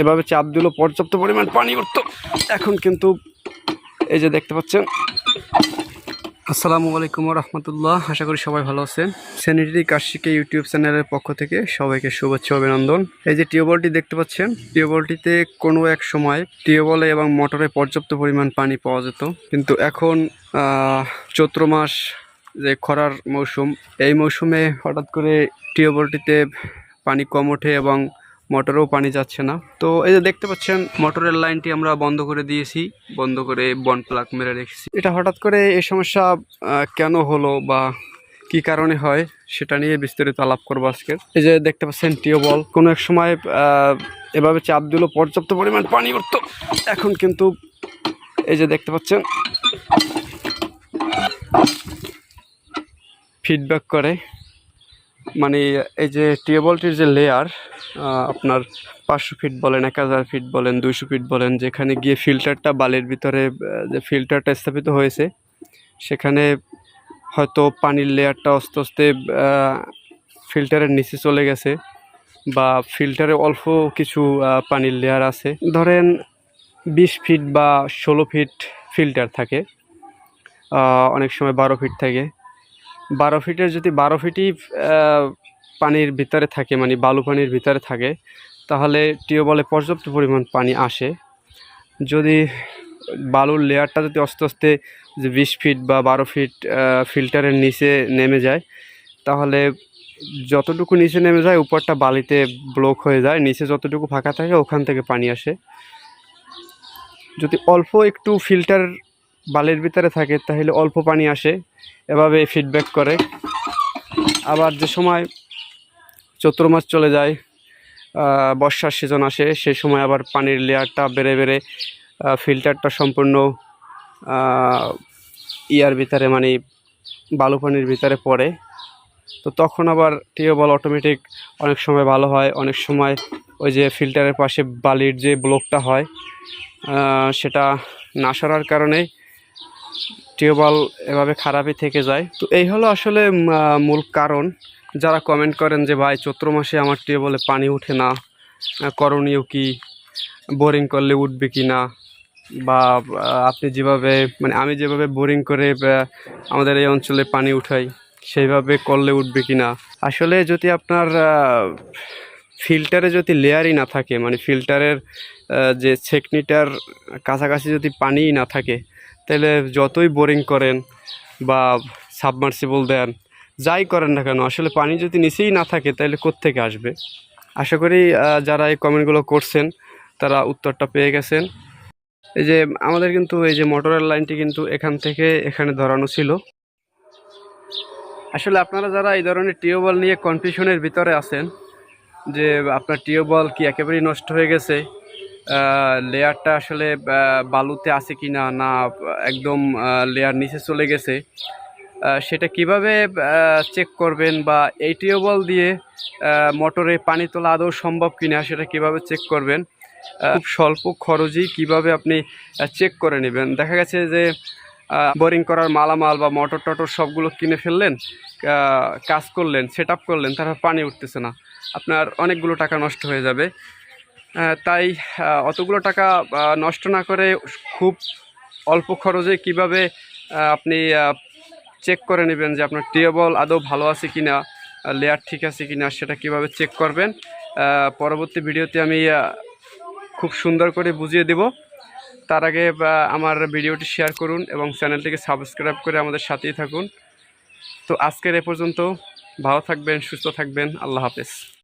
এভাবে চাপ দিল, পর্যাপ্ত পরিমাণ পানি উঠতো। এখন কিন্তু এই যে দেখতে পাচ্ছেন, আসসালামু আলাইকুম রহমতুল্লাহ, আশা করি সবাই ভালো আছেন। স্যানিটারি কাশিকে ইউটিউব চ্যানেলের পক্ষ থেকে সবাইকে শুভেচ্ছা অভিনন্দন। এই যে টিউবওয়েলটি দেখতে পাচ্ছেন, টিউবওয়েলটিতে কোনো এক সময় টিউবওয়েলে এবং মোটরে পর্যাপ্ত পরিমাণ পানি পাওয়া যেত। কিন্তু এখন চৈত্র মাস যে খরার মৌসুম, এই মৌসুমে হঠাৎ করে টিউবওয়েলটিতে পানি কম ওঠে এবং মোটরেও পানি যাচ্ছে না। তো এই যে দেখতে পাচ্ছেন, মোটরের লাইনটি আমরা বন্ধ করে দিয়েছি, বন্ধ করে বন প্লাগ মেরে রেখেছি। এটা হঠাৎ করে এই সমস্যা কেন হলো বা কি কারণে হয়, সেটা নিয়ে বিস্তারিত আলাপ করব আজকে। এই যে দেখতে পাচ্ছেন টিউবওয়েল কোনো এক সময় এভাবে চাপ দিল পর্যাপ্ত পরিমাণ পানি উঠতো। এখন কিন্তু এই যে দেখতে পাচ্ছেন ফিডব্যাক করে। মানে এই যে টিউবওয়েলটির যে লেয়ার আপনার পাঁচশো ফিট বলেন, এক হাজার ফিট বলেন, দুইশো ফিট বলেন, যেখানে গিয়ে ফিল্টারটা বালির ভিতরে যে ফিল্টারটা স্থাপিত হয়েছে, সেখানে হয়তো পানির লেয়ারটা আস্তে আস্তে ফিল্টারের নিচে চলে গেছে বা ফিল্টারে অল্প কিছু পানির লেয়ার আছে। ধরেন বিশ ফিট বা ষোলো ফিট ফিল্টার থাকে অনেক সময় বারো ফিট থাকে। বারো ফিটের যদি বারো ফিটই পানির ভিতরে থাকে মানে বালু পানির ভিতরে থাকে, তাহলে টিউবওয়েলে পর্যাপ্ত পরিমাণ পানি আসে। যদি বালুর লেয়ারটা যদি আস্তে আস্তে যে বিশ ফিট বা বারো ফিট ফিল্টারের নিচে নেমে যায়, তাহলে যতটুকু নিচে নেমে যায়, উপরটা বালিতে ব্লক হয়ে যায়, নিচে যতটুকু ফাঁকা থাকে, ওখান থেকে পানি আসে। যদি অল্প একটু ফিল্টার বালির ভিতরে থাকে, তাহলে অল্প পানি আসে, এভাবে ফিডব্যাক করে। আবার যে সময় চৈত্র মাস চলে যায় বর্ষার সিজন আসে সেই সময় আবার পানির লেয়ারটা বেড়ে বেড়ে ফিল্টারটা সম্পূর্ণ ইয়ার ভিতরে মানে বালু পানির ভিতরে পড়ে। তো তখন আবার টিউবওয়েল অটোমেটিক অনেক সময় ভালো হয়, অনেক সময় ওই যে ফিল্টারের পাশে বালির যে ব্লকটা হয় সেটা না সরার কারণে টিউবওয়েল এভাবে খারাপই থেকে যায়। তো এই হলো আসলে মূল কারণ। যারা কমেন্ট করেন যে, ভাই, চৈত্র মাসে আমার টিউবওয়েলে পানি ওঠে না করণীয় কি? বোরিং করলে উঠবে কি না? বা আপনি যেভাবে মানে আমি যেভাবে বোরিং করে আমাদের এই অঞ্চলে পানি উঠাই, সেইভাবে করলে উঠবে কি না? আসলে যদি আপনার ফিল্টারে যদি লেয়ারই না থাকে মানে ফিল্টারের যে ছেকনিটার কাছাকাছি যদি পানিই না থাকে তাহলে যতই বোরিং করেন বা সাবমার্সিবল দেন, যাই করেন না কেন, আসলে পানি যদি নিচেই না থাকে, তাহলে কোত্থেকে আসবে? আশা করি যারা এই কমেন্টগুলো করছেন, তারা উত্তরটা পেয়ে গেছেন। এই যে, আমাদের কিন্তু এই যে মোটরের লাইনটি কিন্তু এখান থেকে এখানে ধরানো ছিল। আসলে আপনারা যারা এই ধরনের টিউবওয়েল নিয়ে কনফিউশনের ভিতরে আছেন, যে আপনার টিউবওয়েল কি একেবারেই নষ্ট হয়ে গেছে লেয়ারটা আসলে বালুতে আছে কি না না একদম লেয়ার নিচে চলে গেছে। সেটা কীভাবে চেক করবেন বা এই টিউবওয়েল দিয়ে মোটরে পানি তোলা আদৌ সম্ভব কিনা সেটা কীভাবে চেক করবেন? খুব স্বল্প খরচেই কীভাবে আপনি চেক করে নেবেন? দেখা গেছে যে বোরিং করার মালামাল বা মোটর টটর সবগুলো কিনে ফেললেন কাজ করলেন সেট করলেন, তারপর পানি উঠতেছে না। আপনার অনেকগুলো টাকা নষ্ট হয়ে যাবে। তাই অতগুলো টাকা নষ্ট না করে খুব অল্প খরচে কীভাবে আপনি চেক করে নেবেন যে আপনার টিউবওয়েল আদৌ ভালো আছে কি না লেয়ার ঠিক আছে কি না সেটা কীভাবে চেক করবেন। পরবর্তী ভিডিওতে আমি খুব সুন্দর করে বুঝিয়ে দেব। তার আগে আমার ভিডিওটি শেয়ার করুন এবং চ্যানেলটিকে সাবস্ক্রাইব করে আমাদের সাথেই থাকুন। তো আজকের এ পর্যন্ত, ভালো থাকবেন, সুস্থ থাকবেন, আল্লাহ হাফেজ।